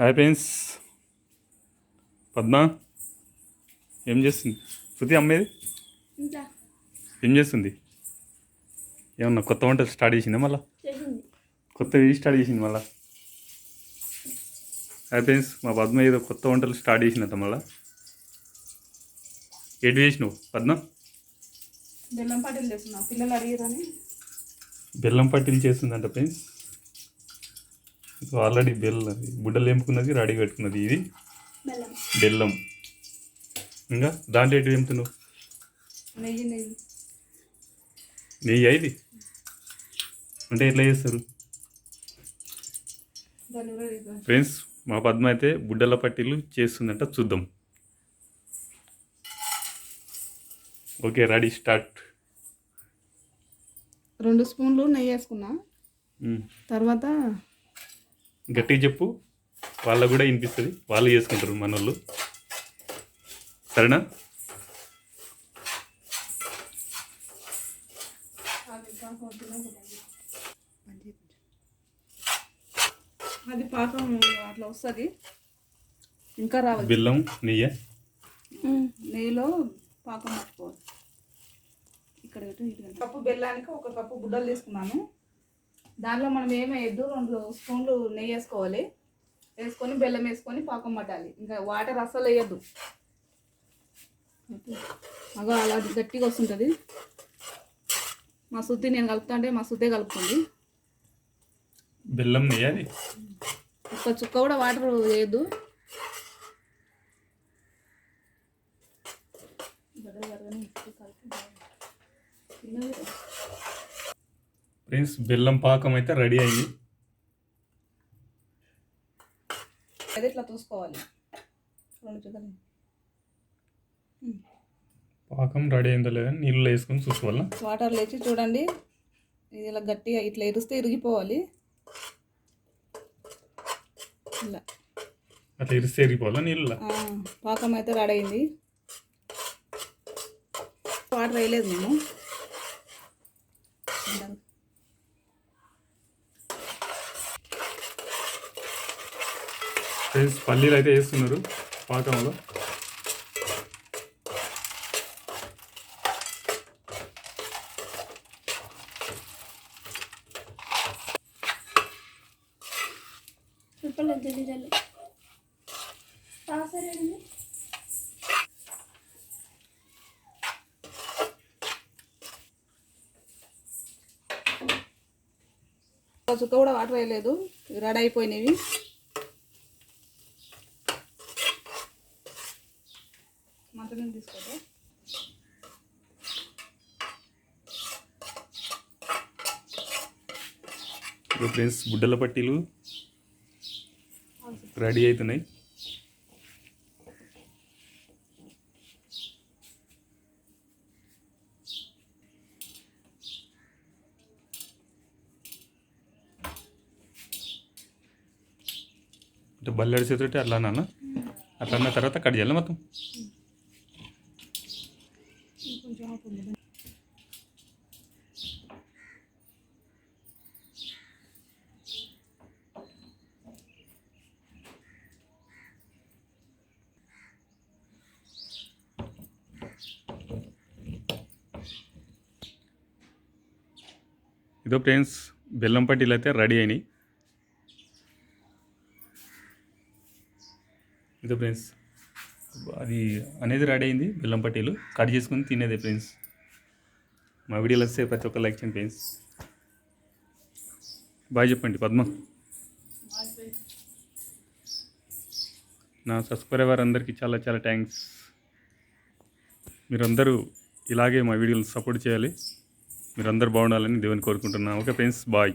Hi friends Padma ఏం చేస్తుంది? శృతి అమ్మేది ఏం చేస్తుంది? ఏమన్నా కొత్త వంటలు స్టార్ట్ చేసిందా మళ్ళా? చేసింది. కొత్త స్టార్ట్ చేసింది మళ్ళా? హాయ్ ఫ్రెండ్స్ మా పద్మ ఏదో కొత్త వంటలు స్టార్ట్ చేసినట్ట మళ్ళా? ఎటు చేసినావు పద్మ? బెల్లం పాటలు చేస్తున్నా. పిల్లలు అడిగారని బెల్లం పట్టీలు చేస్తుందంట ఫ్రెండ్స్. ఆల్రెడీ బెల్లం బుడ్డలు ఎంపుకున్నది రెడీ పెట్టుకున్నది ఇది. బెల్లం. ఇంకా దాంట్లో ఎటు ఎంపుతున్నావు నెయ్యి నెయ్యి. నెయ్యి ఇది అంటే ఎట్లా చేస్తారు. ఫ్రెండ్స్ మా పద్మ అయితే బుడ్డల పట్టీలు చేస్తుందంట చూద్దాం. Okay ready start. రెండు స్పూన్లు నెయ్యి వేసుకున్నా. తర్వాత గట్టిగా చెప్పు. వాళ్ళకు కూడా వినిపిస్తుంది. వాళ్ళు చేసుకుంటారు మన వాళ్ళు సరేనా? అది పాకం అట్లా వస్తుంది. ఇంకా రావాలి బెల్లం నెయ్యి? నెయ్యిలో పాకం పట్టుకోవాలి. ఇక్కడ. కప్పు బెల్లానికి ఒక కప్పు బుడ్డలు తీసుకున్నాను. దానిలో మనం ఏమేయద్దు రెండు స్పూన్లు నెయ్యి వేసుకోవాలి. వేసుకొని బెల్లం వేసుకొని పాకం పట్టాలి. ఇంకా వాటర్ అస్సలు వేయద్దు. అగో అలా గట్టిగా వస్తుంటుంది. మా శుద్ధి నేను కలుపుతా అంటే మా శుద్ధే కలుపుతుంది. బెల్లం నెయ్యి అది ఒక్క చుక్క కూడా వాటర్ వేయద్దు. ఫ్రెండ్స్ బెల్లం పాకం అయితే రెడీ అయింది. అదే ఇట్లా చూసుకోవాలి పాకం రెడీ అయిందో లేదని నీళ్ళు వేసుకొని చూసుకోవాలా? వాటర్ లేచి చూడండి. ఇది ఇలా గట్టిగా ఇట్లా ఇరిస్తే ఇరిగిపోవాలి. ఇలా. అట్లా ఇరిస్తే ఎరిగిపోవాలా నీళ్ళ పాకం అయితే రెడీ అయింది. వాటర్ వేయలేదు మేము. ఫ్రెండ్స్ పల్లీలు అయితే వేస్తున్నారు పాకంలో. చుక్క కూడా వాటర్ వేయలేదు రెడీ అయిపోయినవి. మంటని తీసుకోండి ఇప్పుడు ఫ్రెండ్స్ బుడ్డల పట్టీలు రెడీ అవుతున్నాయి. అంటే బల్లెడి చేతులు అట్లా అన్న అట్లా అన్న తర్వాత కట్ చేయాలి మొత్తం? ఇదో ఫ్రెండ్స్ బెల్లం పట్టీలు అయితే రెడీ అయినాయి. ఇదో ఫ్రెండ్స్ అది అనేది రెడీ అయింది బెల్లం పట్టీలు. కట్ చేసుకుని తినేదే ఫ్రెండ్స్. మా వీడియోలు వస్తే ప్రతి ఒక్క లైక్ చేయండి ఫ్రెండ్స్. బాయ్ చెప్పండి పద్మ. నా సబ్స్క్రైబర్ అందరికీ చాలా చాలా థ్యాంక్స్. మీరందరూ ఇలాగే మా వీడియోలు సపోర్ట్ చేయాలి. మీరందరూ బాగుండాలని దేవుని కోరుకుంటున్నాను ఓకే ఫ్రెండ్స్ బాయ్.